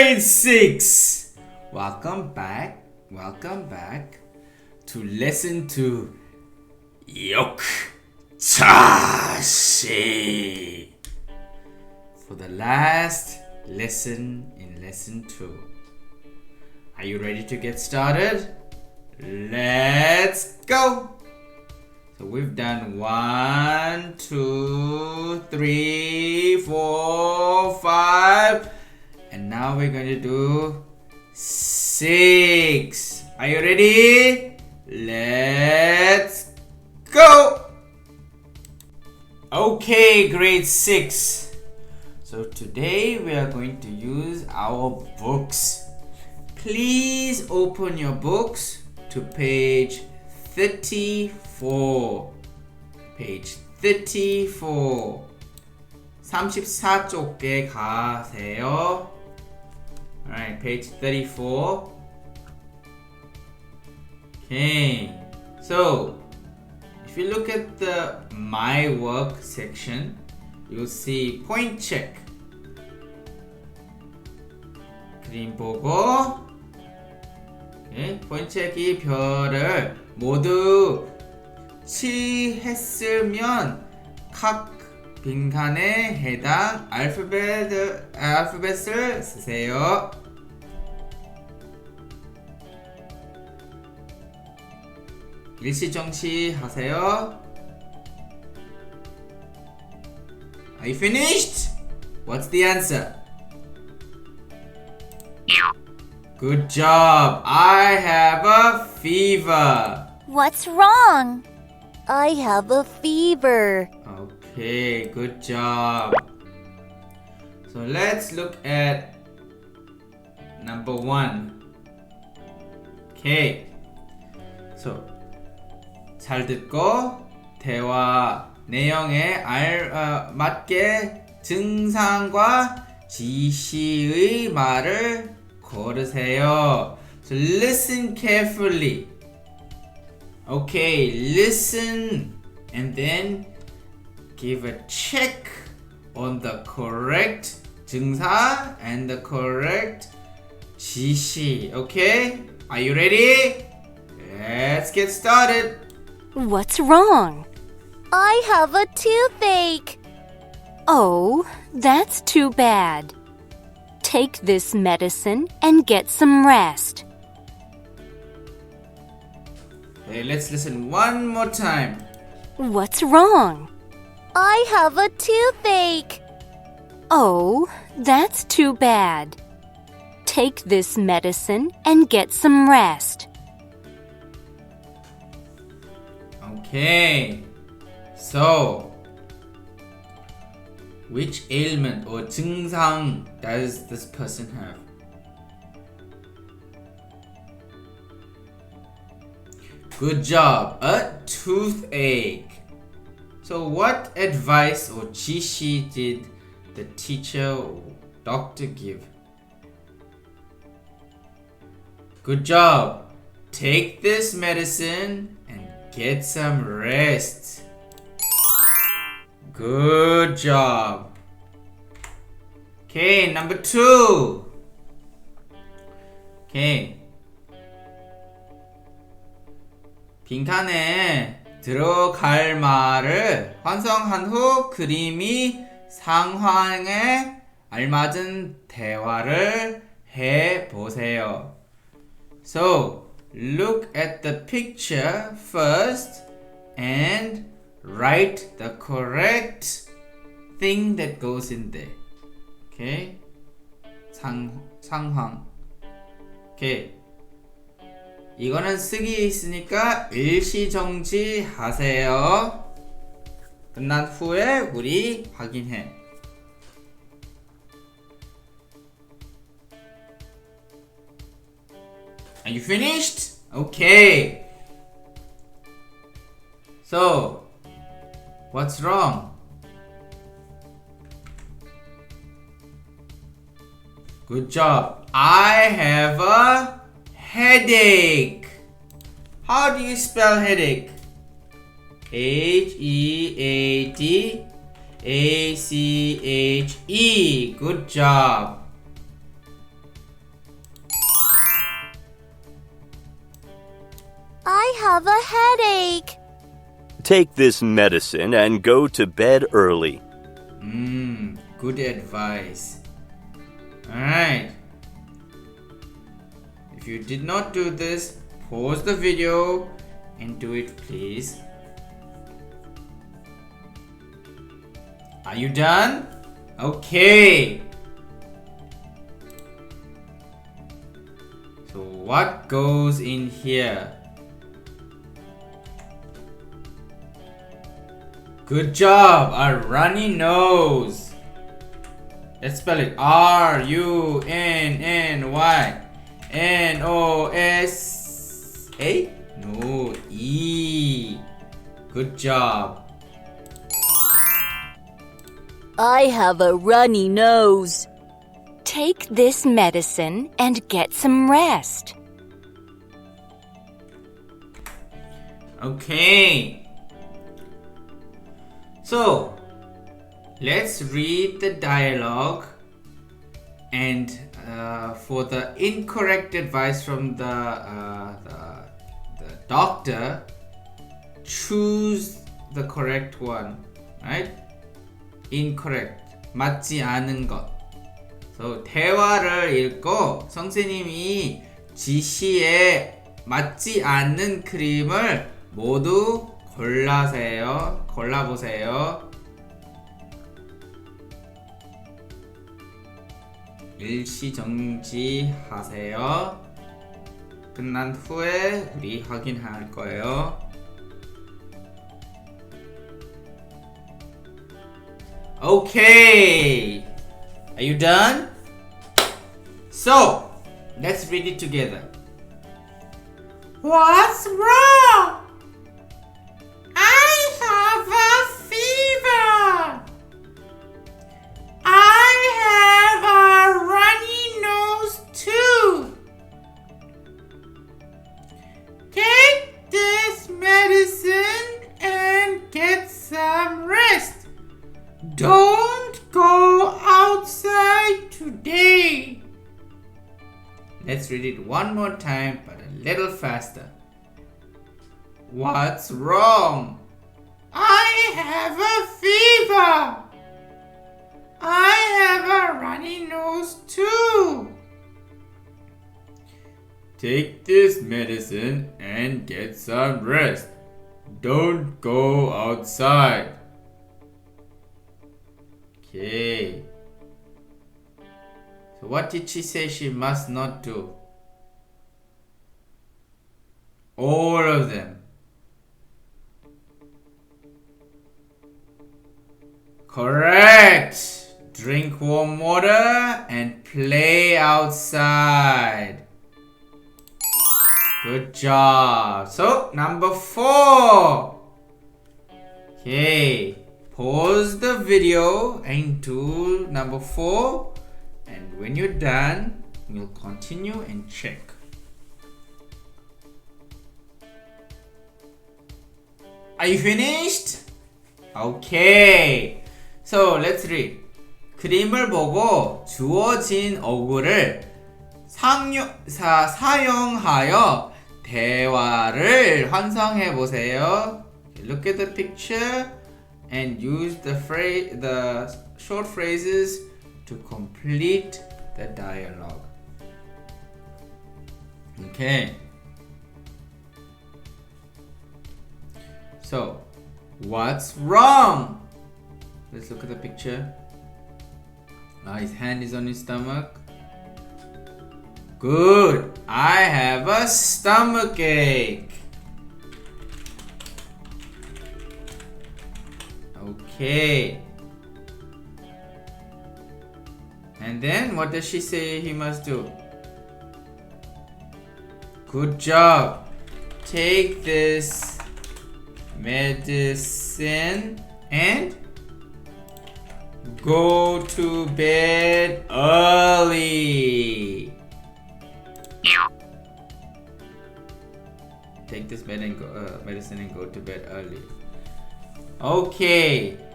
grade 6. Welcome back, welcome back to lesson 2. Yokchashi. For the last lesson in lesson 2. Are you ready to get started? Let's go! So we've done one, two, three, four, five now we're going to do six. Are you ready? Let's go! Okay, grade six. So today we are going to use our books. Please open your books to page 34. Page 34. 34쪽에 가세요. Alright, page 34. Okay. So, if you look at the My Work section, you'll see point check. 그림 보고 예, 포인트기 별을 모두 치했으면 각 빈칸에 해당 알파벳, 알파벳을 쓰세요. 일시정시 하세요. Are you finished? What's the answer? Good job. I have a fever. What's wrong? I have a fever. Okay, Good job. So let's look at number one. Okay. So 잘 듣고 대화 내용에 알, 어, 맞게 증상과 지시의 말을 고르세요. So listen carefully. Okay, listen and then give a check on the correct 증사 and the correct 지시. Okay? Are you ready? Let's get started. What's wrong? I have a toothache. Oh, that's too bad. Take this medicine and get some rest. Okay, let's listen one more time. What's wrong? I have a toothache. Oh, that's too bad. Take this medicine and get some rest. Okay. So, which ailment or 증상 does this person have? Good job. A toothache. So, what advice or 지시 did the teacher or doctor give? Good job. Take this medicine and get some rest. Good job. Okay, number two. Okay. 빈칸에 들어갈 말을 완성한 후 그림이 상황에 알맞은 대화를 해 보세요. So, look at the picture first and write the correct thing that goes in there. Okay? 상, 상황. Okay. 이거는 쓰기 있으니까 일시정지 하세요. 끝난 후에 우리 확인해. Are you finished? Okay. So, what's wrong? Good job. I have a headache. How do you spell headache? H e a d, a c h e. Good job. I have a headache. Take this medicine and go to bed early. Mmm, good advice. Alright. If you did not do this, pause the video and do it, please. Are you done? Okay. So, what goes in here? Good job, a runny nose. Let's spell it R U N N Y N O S A? No, E. Good job. I have a runny nose. Take this medicine and get some rest. Okay. So, let's read the dialogue and uh, for the incorrect advice from the, uh, the, the doctor, choose the correct one, right? Incorrect. 맞지 않은 것. So, 대화를 읽고 선생님이 지시에 맞지 않는 그림을 모두 골라세요. 골라보세요. 일시 정지하세요. 끝난 후에 우리 확인할 거예요. Okay. Are you done? So, let's read it together. What's wrong? Don't go outside today. Let's read it one more time, but a little faster. What's wrong? I have a fever. I have a runny nose too. Take this medicine and get some rest. Don't go outside. Okay. So, what did she say she must not do? All of them. Correct. Drink warm water and play outside. Good job. So, number four. Okay. Pause the video do number four. And when you're done, we'll continue and check. Are you finished? Okay. So let's read. 그림을 보고 주어진 어구를 상요, 사, 사용하여 대화를 완성해 보세요. Look at the picture and use the phrase, the short phrases to complete the dialogue. Okay. So, what's wrong? Let's look at the picture. Ah, his hand is on his stomach. Good. I have a stomach ache. Okay. And then what does she say he must do? Good job. Take this medicine and go to bed early. Take this and go, uh, medicine and go to bed early. Okay.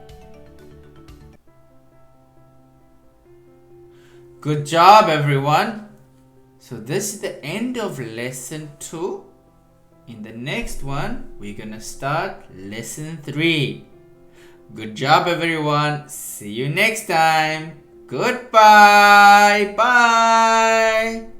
Good job, everyone. So, this is the end of lesson two. in the next one, we're gonna start lesson 3. Good job, everyone. See you next time. Goodbye. Bye.